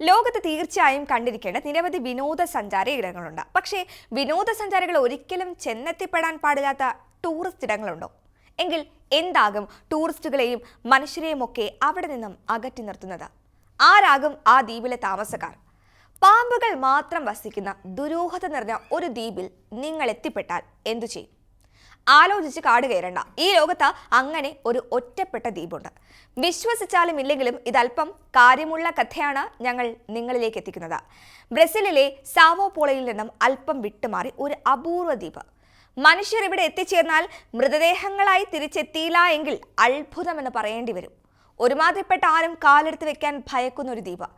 ലോകത്ത് തീർച്ചയായും കണ്ടിരിക്കേണ്ട നിരവധി വിനോദസഞ്ചാര ഇടങ്ങളുണ്ട്. പക്ഷേ വിനോദസഞ്ചാരികൾ ഒരിക്കലും ചെന്നെത്തിപ്പെടാൻ പാടില്ലാത്ത ടൂറിസ്റ്റ് ഇടങ്ങളുണ്ടോ? എങ്കിൽ എന്താകും ടൂറിസ്റ്റുകളെയും മനുഷ്യരെയും ഒക്കെ അവിടെ നിന്നും അകറ്റി നിർത്തുന്നത്? ആരാകും ആ ദ്വീപിലെ താമസക്കാർ? പാമ്പുകൾ മാത്രം വസിക്കുന്ന ദുരൂഹത നിറഞ്ഞ ഒരു ദ്വീപിൽ നിങ്ങൾ എത്തിപ്പെട്ടാൽ എന്തു ചെയ്യും? ആലോചിച്ച് കാട് കയറണ്ട. ഈ ലോകത്ത് അങ്ങനെ ഒരു ഒറ്റപ്പെട്ട ദ്വീപുണ്ട്. വിശ്വസിച്ചാലും ഇല്ലെങ്കിലും ഇതല്പം കാര്യമുള്ള കഥയാണ് ഞങ്ങൾ നിങ്ങളിലേക്ക് എത്തിക്കുന്നത്. ബ്രസീലിലെ സാവോപോളയിൽ നിന്നും അല്പം വിട്ടുമാറി ഒരു അപൂർവ ദ്വീപ്. മനുഷ്യർ ഇവിടെ എത്തിച്ചേർന്നാൽ മൃതദേഹങ്ങളായി തിരിച്ചെത്തിയില്ല എങ്കിൽ അത്ഭുതമെന്ന് പറയേണ്ടി വരും. ഒരുമാതിരിപ്പെട്ട ആരും കാലെടുത്ത് വെക്കാൻ ഭയക്കുന്ന ഒരു ദ്വീപ്.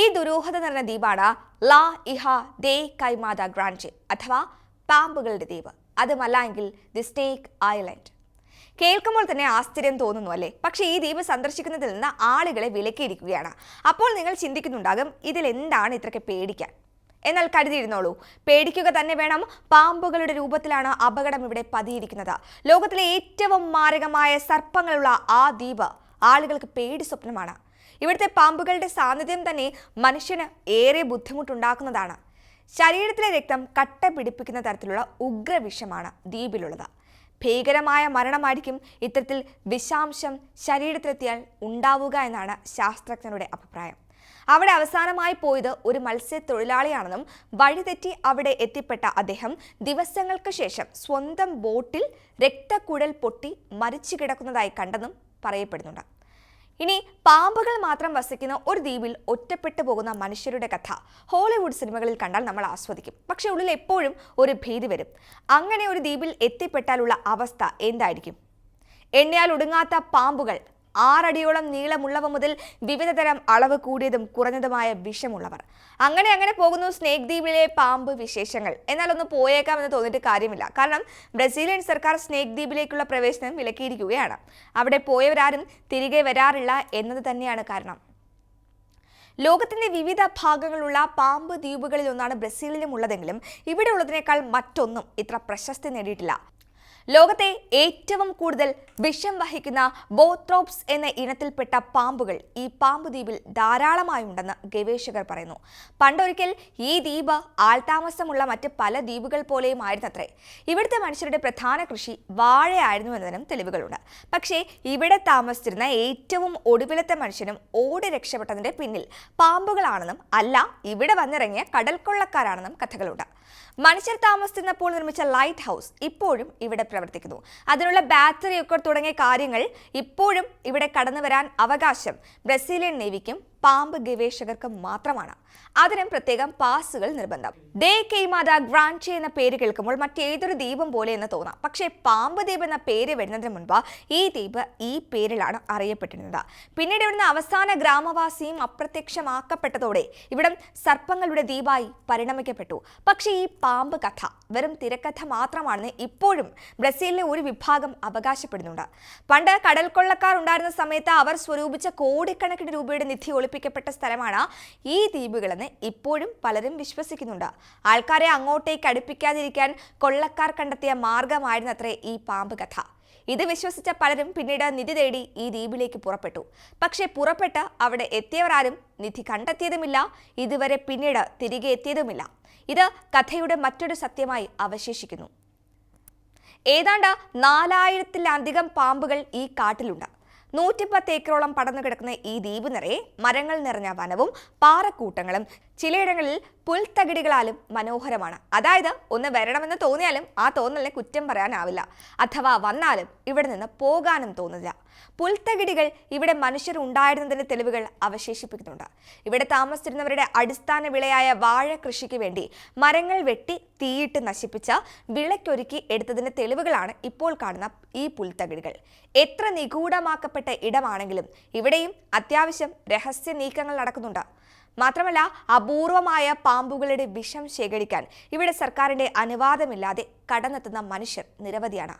ഈ ദുരൂഹത നിറഞ്ഞ ദ്വീപാണ് ലാ ഇഹ ദേ കൈമാത ഗ്രാൻഡ് അഥവാ പാമ്പുകളുടെ ദ്വീപ്. അതുമല്ല എങ്കിൽ ദി സ്റ്റേക്ക് ഐലൻഡ് കേൾക്കുമ്പോൾ തന്നെ ആശ്ചര്യം തോന്നുന്നു അല്ലേ? പക്ഷേ ഈ ദ്വീപ് സന്ദർശിക്കുന്നതിൽ നിന്ന് ആളുകളെ വിലക്കിയിരിക്കുകയാണ്. അപ്പോൾ നിങ്ങൾ ചിന്തിക്കുന്നുണ്ടാകും ഇതിൽ എന്താണ് ഇത്രയ്ക്ക് പേടിക്കാൻ? എന്നാൽ കരുതിയിരുന്നോളൂ പേടിക്കുക തന്നെ വേണം. പാമ്പുകളുടെ രൂപത്തിലാണ് അപകടം ഇവിടെ പതിയിരിക്കുന്നത്. ലോകത്തിലെ ഏറ്റവും മാരകമായ സർപ്പങ്ങളുള്ള ആ ദ്വീപ് ആളുകൾക്ക് പേടി സ്വപ്നമാണ്. ഇവിടുത്തെ പാമ്പുകളുടെ സാന്നിധ്യം തന്നെ മനുഷ്യന് ഏറെ ബുദ്ധിമുട്ടുണ്ടാക്കുന്നതാണ്. ശരീരത്തിലെ രക്തം കട്ട പിടിപ്പിക്കുന്ന തരത്തിലുള്ള ഉഗ്രവിഷമാണ് ദ്വീപിലുള്ളത്. ഭീകരമായ മരണമായിരിക്കും ഇത്തരത്തിൽ വിഷാംശം ശരീരത്തിലെത്തിയാൽ ഉണ്ടാവുക എന്നാണ് ശാസ്ത്രജ്ഞരുടെ അഭിപ്രായം. അവിടെ അവസാനമായി പോയത് ഒരു മത്സ്യത്തൊഴിലാളിയാണെന്നും വഴിതെറ്റി അവിടെ എത്തിപ്പെട്ട അദ്ദേഹം ദിവസങ്ങൾക്ക് ശേഷം സ്വന്തം ബോട്ടിൽ രക്തക്കുഴൽ പൊട്ടി മരിച്ചു കിടക്കുന്നതായി കണ്ടെന്നും പറയപ്പെടുന്നുണ്ട്. ഇനി പാമ്പുകൾ മാത്രം വസിക്കുന്ന ഒരു ദ്വീപിൽ ഒറ്റപ്പെട്ടു പോകുന്ന മനുഷ്യരുടെ കഥ ഹോളിവുഡ് സിനിമകളിൽ കണ്ടാൽ നമ്മൾ ആസ്വദിക്കും. പക്ഷെ ഉള്ളിൽ എപ്പോഴും ഒരു ഭീതി വരും. അങ്ങനെ ഒരു ദ്വീപിൽ എത്തിപ്പെട്ടാലുള്ള അവസ്ഥ എന്തായിരിക്കും? എണ്ണയാൽ ഒടുങ്ങാത്ത പാമ്പുകൾ ആറടിയോളം നീളമുള്ളവ മുതൽ വിവിധ തരം അളവ് കൂടിയതും കുറഞ്ഞതുമായ വിഷമുള്ളവർ. അങ്ങനെ അങ്ങനെ പോകുന്നു സ്നേക് ദ്വീപിലെ പാമ്പ് വിശേഷങ്ങൾ. എന്നാൽ ഒന്ന് പോയേക്കാമെന്ന് തോന്നിയിട്ട് കാര്യമില്ല. കാരണം ബ്രസീലിയൻ സർക്കാർ സ്നേക് ദ്വീപിലേക്കുള്ള പ്രവേശനം വിലക്കിയിരിക്കുകയാണ്. അവിടെ പോയവരാരും തിരികെ വരാറില്ല എന്നത് തന്നെയാണ് കാരണം. ലോകത്തിന്റെ വിവിധ ഭാഗങ്ങളുള്ള പാമ്പ് ദ്വീപുകളിൽ ഒന്നാണ് ബ്രസീലിലും ഉള്ളതെങ്കിലും ഇവിടെ ഉള്ളതിനേക്കാൾ മറ്റൊന്നും ഇത്ര പ്രശസ്തി നേടിയിട്ടില്ല. ലോകത്തെ ഏറ്റവും കൂടുതൽ വിഷം വഹിക്കുന്ന ബോത്രോപ്സ് എന്ന ഇനത്തിൽപ്പെട്ട പാമ്പുകൾ ഈ പാമ്പ് ദ്വീപിൽ ധാരാളമായുണ്ടെന്ന് ഗവേഷകർ പറയുന്നു. പണ്ടൊരിക്കൽ ഈ ദ്വീപ് ആൾതാമസമുള്ള മറ്റ് പല ദ്വീപുകൾ പോലെയും ആയിരുന്നത്രേ ഇവിടുത്തെ മനുഷ്യരുടെ പ്രധാന കൃഷി വാഴയായിരുന്നു എന്നതിനും തെളിവുകളുണ്ട്. പക്ഷേ ഇവിടെ താമസിച്ചിരുന്ന ഏറ്റവും ഒടുവിലത്തെ മനുഷ്യനും ഓടി രക്ഷപ്പെട്ടതിന്റെ പിന്നിൽ പാമ്പുകളാണെന്നും അല്ല ഇവിടെ വന്നിറങ്ങിയ കടൽക്കൊള്ളക്കാരാണെന്നും കഥകളുണ്ട്. മനുഷ്യർ താമസിച്ചിരുന്നപ്പോൾ നിർമ്മിച്ച ലൈറ്റ് ഹൗസ് ഇപ്പോഴും ഇവിടെ പ്രവർത്തിക്കുന്നു. അതിനുള്ള ബാറ്ററിയൊക്കെ തുടങ്ങിയ കാര്യങ്ങൾ ഇപ്പോഴും ഇവിടെ കടന്നു വരാൻ അവകാശം ബ്രസീലിയൻ നേവിക്കും പാമ്പ് ഗവേഷകർക്ക് മാത്രമാണ്. അതിനും പ്രത്യേകം പാസുകൾ നിർബന്ധം. ദേ കെയ്മാത ഗ്രാൻഡ് എന്ന പേര് കേൾക്കുമ്പോൾ മറ്റേതൊരു ദ്വീപം പോലെ എന്ന് തോന്നാം. പക്ഷേ പാമ്പ് ദ്വീപ് എന്ന പേര് വരുന്നതിന് മുൻപ് ഈ ദ്വീപ് ഈ പേരിലാണ് അറിയപ്പെട്ടിരുന്നത്. പിന്നീട് ഇവിടുന്ന് അവസാന ഗ്രാമവാസിയും അപ്രത്യക്ഷമാക്കപ്പെട്ടതോടെ ഇവിടം സർപ്പങ്ങളുടെ ദ്വീപായി പരിണമിക്കപ്പെട്ടു. പക്ഷേ ഈ പാമ്പ് കഥ വെറും തിരക്കഥ മാത്രമാണെന്ന് ഇപ്പോഴും ബ്രസീലിലെ ഒരു വിഭാഗം അവകാശപ്പെടുന്നുണ്ട്. പണ്ട് കടൽ കൊള്ളക്കാർ ഉണ്ടായിരുന്ന സമയത്ത് അവർ സ്വരൂപിച്ച കോടിക്കണക്കിന് രൂപയുടെ നിധി ഒളിപ്പിക്കപ്പെട്ട സ്ഥലമാണ് ഈ ദ്വീപുകളെന്ന് ഇപ്പോഴും പലരും വിശ്വസിക്കുന്നുണ്ട്. ആൾക്കാരെ അങ്ങോട്ടേക്ക് അടുപ്പിക്കാതിരിക്കാൻ കൊള്ളക്കാർ കണ്ടെത്തിയ മാർഗമായിരുന്നത്രേ ഈ പാമ്പ് കഥ. ഇത് വിശ്വസിച്ച പലരും പിന്നീട് നിധി തേടി ഈ ദ്വീപിലേക്ക് പുറപ്പെട്ടു. പക്ഷേ പുറപ്പെട്ട് അവിടെ എത്തിയവരാരും നിധി കണ്ടെത്തിയതുമില്ല ഇതുവരെ പിന്നീട് തിരികെ എത്തിയതുമില്ല. ഇത് കഥയുടെ മറ്റൊരു സത്യമായി അവശേഷിക്കുന്നു. ഏതാണ്ട് നാലായിരത്തിലധികം പാമ്പുകൾ ഈ കാട്ടിലുണ്ട്. നൂറ്റിപ്പത്ത് ഏക്കറോളം പടർന്നു കിടക്കുന്ന ഈ ദ്വീപ് നിറയെ മരങ്ങൾ നിറഞ്ഞ വനവും പാറക്കൂട്ടങ്ങളും ചിലയിടങ്ങളിൽ പുൽത്തകിടികളാലും മനോഹരമാണ്. അതായത് ഒന്ന് വരണമെന്ന് തോന്നിയാലും ആ തോന്നലിനെ കുറ്റം പറയാനാവില്ല. അഥവാ വന്നാലും ഇവിടെ നിന്ന് പോകാനും തോന്നില്ല. പുൽത്തകിടികൾ ഇവിടെ മനുഷ്യർ ഉണ്ടായിരുന്നതിന്റെ തെളിവുകൾ അവശേഷിപ്പിക്കുന്നുണ്ട്. ഇവിടെ താമസിച്ചിരുന്നവരുടെ അടിസ്ഥാന വിളയായ വാഴ കൃഷിക്ക് വേണ്ടി മരങ്ങൾ വെട്ടി തീയിട്ട് നശിപ്പിച്ച വിളയ്ക്കൊരുക്കി എടുത്തതിന്റെ തെളിവുകളാണ് ഇപ്പോൾ കാണുന്ന ഈ പുൽത്തകിടികൾ. എത്ര നിഗൂഢമാക്കപ്പെട്ട ഇടമാണെങ്കിലും ഇവിടെയും അത്യാവശ്യം രഹസ്യ നീക്കങ്ങൾ നടക്കുന്നുണ്ട്. മാത്രമല്ല അപൂർവമായ പാമ്പുകളുടെ വിഷം ശേഖരിക്കാൻ ഇവിടെ സർക്കാരിന്റെ അനുവാദമില്ലാതെ കടന്നെത്തുന്ന മനുഷ്യർ നിരവധിയാണ്.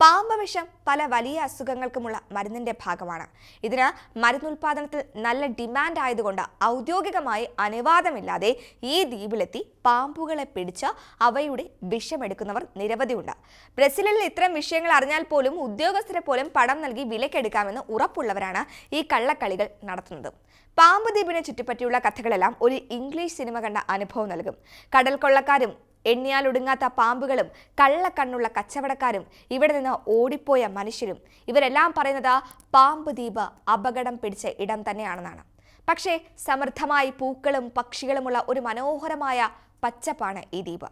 പാമ്പ് വിഷം പല വലിയ അസുഖങ്ങൾക്കുമുള്ള മരുന്നിന്റെ ഭാഗമാണ്. ഇതിന് മരുന്നുൽപാദനത്തിൽ നല്ല ഡിമാൻഡ് ആയതുകൊണ്ട് ഔദ്യോഗികമായി അനുവാദമില്ലാതെ ഈ ദ്വീപിലെത്തി പാമ്പുകളെ പിടിച്ച് അവയുടെ വിഷമെടുക്കുന്നവർ നിരവധിയുണ്ട്. ബ്രസീലിൽ ഇത്തരം വിഷയങ്ങൾ അറിഞ്ഞാൽ പോലും ഉദ്യോഗസ്ഥരെ പോലും പണം നൽകി വിലക്കെടുക്കാമെന്ന് ഉറപ്പുള്ളവരാണ് ഈ കള്ളക്കളികൾ നടത്തുന്നത്. പാമ്പ് ദ്വീപിനെ ചുറ്റിപ്പറ്റിയുള്ള കഥകളെല്ലാം ഒരു ഇംഗ്ലീഷ് സിനിമ കണ്ട അനുഭവം നൽകും. കടൽ കൊള്ളക്കാരും എണ്ണിയാലൊടുങ്ങാത്ത പാമ്പുകളും കള്ളക്കണ്ണുള്ള കച്ചവടക്കാരും ഇവിടെ നിന്ന് ഓടിപ്പോയ മനുഷ്യരും ഇവരെല്ലാം പറയുന്നത് പാമ്പ് ദ്വീപ് അപകടം പിടിച്ച ഇടം തന്നെയാണെന്നാണ്. പക്ഷേ സമൃദ്ധമായി പൂക്കളും പക്ഷികളുമുള്ള ഒരു മനോഹരമായ പച്ചപ്പാണ് ഈ ദ്വീപ്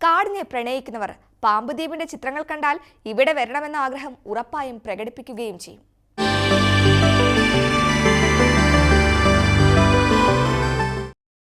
കാടിനെ പ്രണയിക്കുന്നവർ പാമ്പ് ദ്വീപിന്റെ ചിത്രങ്ങൾ കണ്ടാൽ ഇവിടെ വരണമെന്ന ആഗ്രഹം ഉറപ്പായും പ്രകടിപ്പിക്കുകയും ചെയ്യും.